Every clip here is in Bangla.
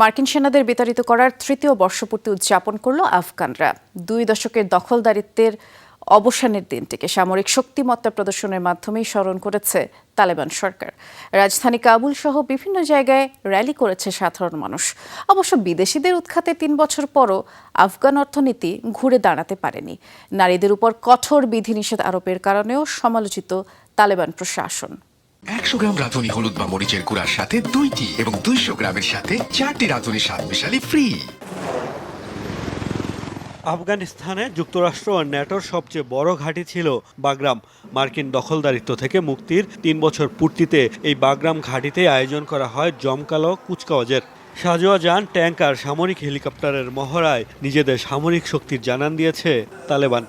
মার্কিন সেনাদের বিতাড়িত করার তৃতীয় বর্ষপূর্তি উদযাপন করল আফগানরা। দুই দশকের দখলদারিত্বের অবসানের দিনটিকে সামরিক শক্তিমত্তা প্রদর্শনের মাধ্যমেই স্মরণ করেছে তালেবান সরকার। রাজধানী কাবুল সহ বিভিন্ন জায়গায় র্যালি করেছে সাধারণ মানুষ। অবশ্য বিদেশিদের উৎখাতে তিন বছর পরও আফগান অর্থনীতি ঘুরে দাঁড়াতে পারেনি। নারীদের উপর কঠোর বিধিনিষেধ আরোপের কারণেও সমালোচিত তালেবান প্রশাসন। একশো গ্রাম রাঁধুনি হলুদ বা মরিচের গুঁড়ার সাথে দুইটি এবং দুইশো গ্রামের সাথে চারটি রাঁধুনি স্বাদ মিশালি ফ্রি আফগানিস্তানে যুক্তরাষ্ট্র ও ন্যাটোর সবচেয়ে বড় ঘাঁটি ছিল বাগরাম। মার্কিন দখলদারিত্ব থেকে মুক্তির তিন বছর পূর্তিতে এই বাগরাম ঘাঁটিতে আয়োজন করা হয় জমকালো কুচকাওয়াজের। সাজোয়া যান, ট্যাঙ্ক আর সামরিক হেলিকপ্টারের মহড়ায় নিজেদের সামরিক শক্তির জানান দিয়েছে তালেবান।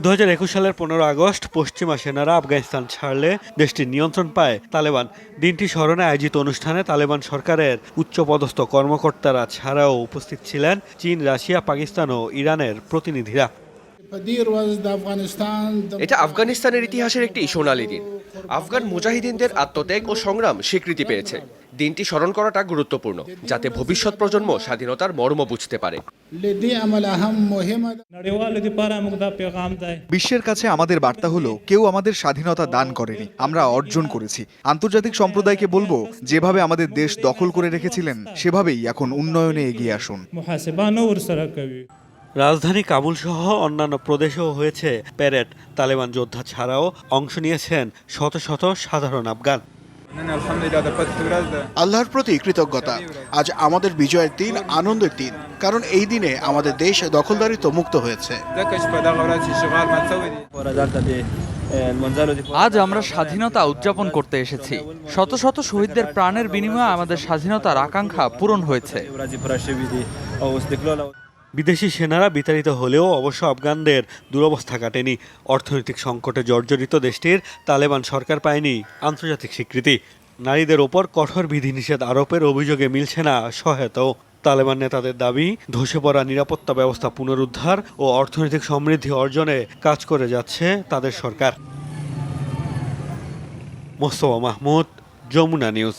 দু একুশ সালের পনেরো আগস্ট পশ্চিমা সেনারা আফগানিস্তান ছাড়লে দেশটির নিয়ন্ত্রণ পায় তালেবান। দিনটি স্মরণে আয়োজিত অনুষ্ঠানে তালেবান সরকারের উচ্চপদস্থ কর্মকর্তারা ছাড়াও উপস্থিত ছিলেন চীন রাশিয়া পাকিস্তান ও ইরানের প্রতিনিধিরা। এটা আফগানিস্তানের ইতিহাসের একটি সোনালি দিন। আফগান মুজাহিদিনদের আত্মত্যাগ ও সংগ্রাম স্বীকৃতি পেয়েছে। দিনটি স্মরণ করাটা গুরুত্বপূর্ণ, যাতে ভবিষ্যৎ প্রজন্ম স্বাধীনতার মর্ম বুঝতে পারে। বিশ্বের কাছে আমাদের বার্তা হলো, কেউ আমাদের স্বাধীনতা দান করেনি, আমরা অর্জন করেছি। আন্তর্জাতিক সম্প্রদায়কে বলব, যেভাবে আমাদের দেশ দখল করে রেখেছিলেন, সেভাবেই এখন উন্নয়নে এগিয়ে আসুন। রাজধানী কাবুল সহ অন্যান্য প্রদেশেও হয়েছে প্যারেড। তালেবান যোদ্ধা ছাড়াও অংশ নিয়েছেন শত শত সাধারণ আফগান। আল্লাহর প্রতি কৃতজ্ঞতা। আজ আমাদের বিজয়ের দিন আনন্দের দিন। কারণ এই দিনে আমাদের দেশ দখলদারিত্ব মুক্ত হয়েছে। আজ আমরা স্বাধীনতা উদযাপন করতে এসেছি। শত শত শহীদদের প্রাণের বিনিময়ে আমাদের স্বাধীনতার আকাঙ্ক্ষা পূরণ হয়েছে। বিদেশি সেনারা বিতাড়িত হলেও অবশ্য আফগানদের দুরবস্থা কাটেনি। অর্থনৈতিক সংকটে জর্জরিত দেশটির তালেবান সরকার পায়নি আন্তর্জাতিক স্বীকৃতি। নারীদের ওপর কঠোর বিধিনিষেধ আরোপের অভিযোগে মিলছে না সহায়তাও। তালেবান নেতাদের দাবি, ধসে পড়া নিরাপত্তা ব্যবস্থা পুনরুদ্ধার ও অর্থনৈতিক সমৃদ্ধি অর্জনে কাজ করে যাচ্ছে তাদের সরকার। মোস্তফা মাহমুদ, যমুনা নিউজ।